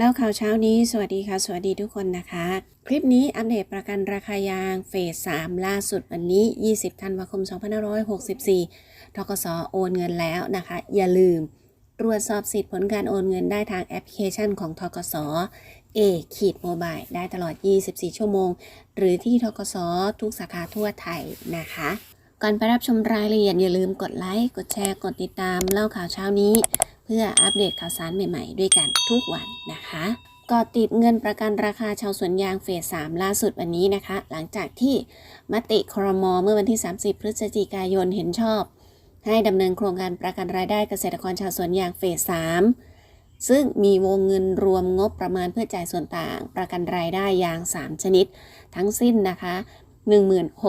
แล้วข่าวเช้านี้สวัสดีค่ะ สวัสดีทุกคนนะคะ คลิปนี้อัปเดตประกันราคายางเฟส 3 ล่าสุดวันนี้ 20 ธันวาคม 2564ทกสโอนเงินแล้วนะคะ อย่าลืมตรวจสอบสิทธิ์ผลการโอนเงินได้ทางแอปพลิเคชันของทกสเอขีดโมบายได้ตลอด 24 ชั่วโมง หรือที่ทกสทุกสาขาทั่วไทยนะคะ ก่อนไปรับชมรายละเอียดอย่าลืมกดไลค์ กดแชร์ กดติดตามเล่าข่าวเช้านี้ พื่ออัปเดตข่าวสารใหม่ๆ ด้วยกันทุกวันนะคะก็ติดเงินประกันราคาชาวสวนยางเฟส 3 ล่าสุดวันนี้นะคะ หลังจากที่มติครมเมื่อวันที่ 30 พฤศจิกายนเห็นชอบ ให้ดำเนินโครงการประกันรายได้เกษตรกรชาวสวนยางเฟส 3 ซึ่งมีวงเงินรวมงบประมาณเพื่อจ่ายส่วนต่าง ประกันรายได้ยาง 3 ชนิด ทั้งสิ้นนะคะ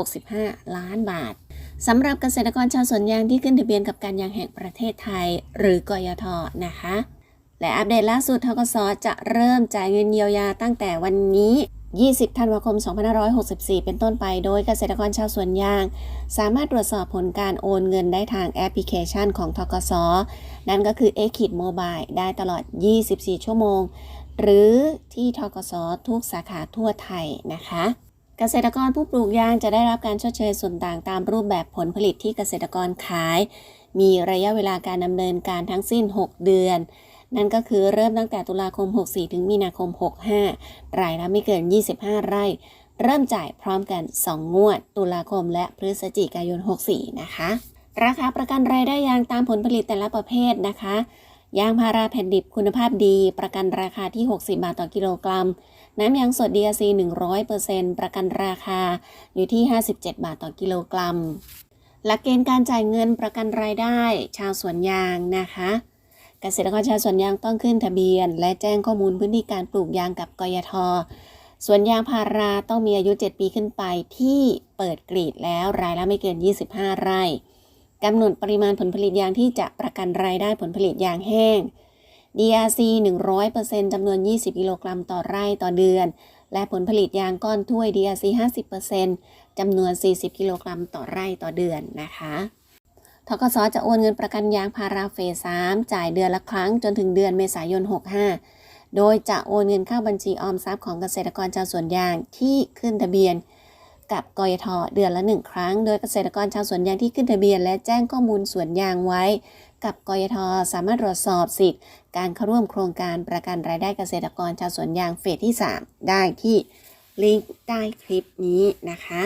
1065 ล้านบาท สำหรับเกษตรกรชาวสวนยางที่ขึ้นทะเบียนกับการยางแห่งประเทศไทย หรือกยทนะคะ และอัปเดตล่าสุดทกสจะเริ่มจ่ายเงินเยียวยาตั้งแต่วันนี้ 20 ธันวาคม 2564 เป็นต้นไป โดยเกษตรกรชาวสวนยาง สามารถตรวจสอบผลการโอนเงินได้ทางแอปพลิเคชันของทกสนั่นก็คือ a คิดโมบายได้ตลอด 24 ชั่วโมง หรือที่ทกสทุกสาขาทั่วไทยนะคะ เกษตรกรผู้ปลูกยางจะได้รับการชดเชยส่วนต่างตามรูปแบบผลผลิตที่เกษตรกรขาย มีระยะเวลาการดำเนินการทั้งสิ้น 6 เดือน นั่นก็คือเริ่มตั้งแต่ตุลาคม 64 ถึงมีนาคม 65 รายละไม่เกิน 25 ไร่ เริ่มจ่ายพร้อมกัน 2 งวด ตุลาคมและพฤศจิกายน 64 นะคะ ราคาประกันรายได้ยางตามผลผลิตแต่ละประเภทนะคะ ยางพาราแผ่นดิบคุณภาพดี ประกันราคาที่ 60 บาทต่อกิโลกรัม น้ำยางสด DRC 100%ประกันราคาอยู่ที่ 57 บาทต่อกิโลกรัม หลักเกณฑ์การจ่ายเงินประกันรายได้ ชาวสวนยางนะคะเกษตรกรชาวสวนยางต้องขึ้นทะเบียน และแจ้งข้อมูลพื้นที่การปลูกยางกับกยทสวนยางพาราต้องมีอายุ 7 ปีขึ้นไปที่เปิดกรีดแล้วรายละไม่เกิน 25 ไร่ กำหนดปริมาณผลผลิตยางที่จะประกันรายได้ผลผลิตยางแห้ง DRC 100%จำนวน 20 กิโลกรัมต่อไร่ต่อเดือน และผลผลิตยางก้อนถ้วย DRC 50%จำนวน 40 กิโลกรัมต่อไร่ต่อเดือนนะคะทกสจะโอนเงินประกันยางพาราเฟส3จ่ายเดือนละครั้งจนถึงเดือนเมษายน 65 โดยจะโอนเงินเข้าบัญชีออมทรัพย์ของเกษตรกรชาวสวนยางที่ขึ้นทะเบียน กับกยทเดือนละหนึ่งครั้ง โดยเกษตรกรชาวสวนยางที่ขึ้นทะเบียน และแจ้งข้อมูลสวนยางไว้ กับกยทสามารถตรวจสอบสิทธิ์การเข้าร่วมโครงการประกันรายได้เกษตรกรชาวสวนยางเฟสที่ 3 ได้ที่ลิงก์ใต้คลิปนี้นะคะ